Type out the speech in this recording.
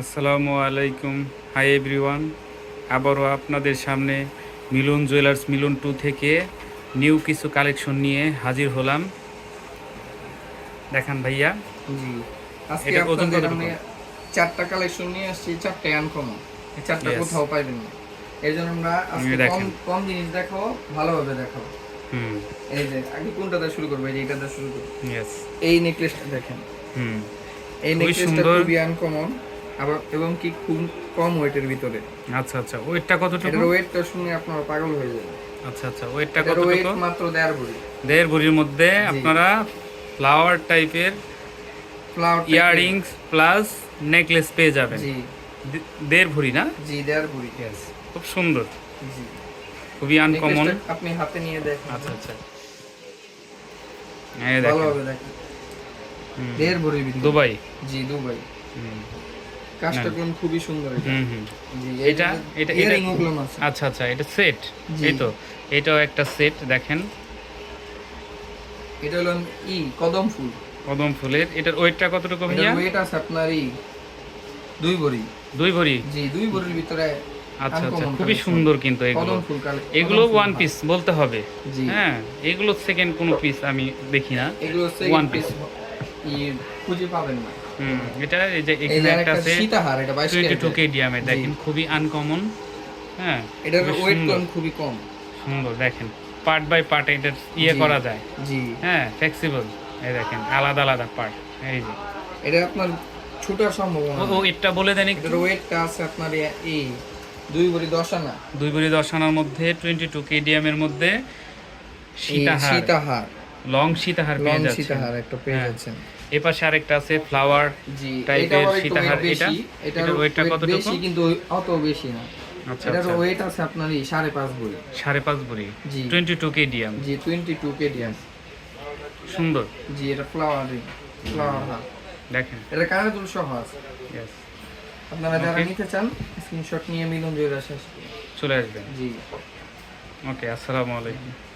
আসসালামু আলাইকুম। Hi everyone আবারও আপনাদের সামনে মিলন জুয়েলার্স মিলন টু থেকে নিউ কিছু কালেকশন নিয়ে হাজির হলাম। দেখান ভাইয়া। জি। আজকে আপনাদের আমি চারটা কালেকশন নিয়ে আসছি চারটে আনকমন এই চারটা. কোথাও পাইবেন না। এর জন্য আমরা আজকে দেখেন। কম কম জিনিস দেখাবো ভালোভাবে দেখাবো। হুম। এই যে আগে কোনটা দিয়ে শুরু করব? এই যে এটা দিয়ে শুরু করব। ইয়েস এই নেকলেসটা দেখেন। হুম। এই নেকলেসটা খুবই আনকমন আবার এবং কি খুব কম ওয়েটের ভিতরে। আচ্ছা আচ্ছা ওয়েটটা কতটুকু? এটার ওয়েটটা শুনে আপনারা পাগল হয়ে যাবেন। আচ্ছা আচ্ছা ওয়েটটা এটার ওয়েট মাত্র দেড় ভরি। দেড় ভরির মধ্যে আপনারা ফ্লাওয়ার টাইপের ফ্লাওয়ার ইয়াররিংস প্লাস নেকলেস পেয়ে যাবেন। জি। দেড় ভরি না? জি দেড় ভরি। ইয়েস খুব সুন্দর। জি। খুবই আনকমন আপনি হাতে নিয়ে দেখেন। আচ্ছা আচ্ছা। এই দেখেন। ভালোভাবে দেখেন। দেড় ভরির দুবাই? জি দুবাই। হুম। কাজটা কোন খুবই সুন্দর এটা। এটা এটা আচ্ছা আচ্ছা এটা সেট এই তো এটাও একটা সেট দেখেন। এটা হলো ই কদম ফুল। কদম ফুলের এটার ওয়েটটা কতটুকু ভাইয়া? ওয়েট আছে আপনার ই দুই ভরি দুই ভরি জি দুই ভরির ভিতরে আচ্ছা আচ্ছা খুবই সুন্দর কিন্তু এগুলো। এগুলো ওয়ান পিস বলতে হবে। হ্যাঁ এগুলো সেকেন্ড কোনো পিস আমি দেখি না। এগুলো One পিস খুঁজে পাবেন না। হুম এটা এই যে এখানে একটা আছে সীতাহার এটা 22 টোয়েন্টি টু ক্যারেটের। কেডিএমের দেখেন খুবই আনকমন হ্যাঁ এটার ওয়েট কম খুবই কম। সুন্দর দেখেন পার্ট বাই পার্ট এটা ইয়ে করা যায়। জি। হ্যাঁ ফ্লেক্সিবল এই দেখেন আলাদা আলাদা পার্ট এই যে। এটা আপনার ছোটার সম্ভাবনা। ও এটা বলে দেন এটার ওয়েটটা আছে আপনার এই দুই ভরি দশ আনা। দুই ভরি দশ আনার মধ্যে টোয়েন্টি টু কেডিএম এর মধ্যে সীতাহার। সীতাহার। লং সীতাহার পেয়ে সীতাহার একটা পেয়ে হ্যাঁ। যাচ্ছেন। এ পাশে আরেকটা আছে ফ্লাওয়ার জি টাইপের এটা সীতাহার, এটা? বেশি। এটার এটার weight টা weight কতটুকু? বেশি কিন্তু অত বেশি না। আচ্ছা এটার আচ্ছা। ওয়েট আছে আপনার ভরি ভরি কেডিএম জি। কেডিএম সুন্দর। জি এটা ফ্লাওয়ার ফ্লাওয়ার দেখেন। এটা কানে দুল সহ আছে। Yes, আপনারা যারা নিতে চান স্ক্রিনশট নিয়ে মিলন জয়ের চলে আসবেন। জি। ওকে আসসালামু আলাইকুম।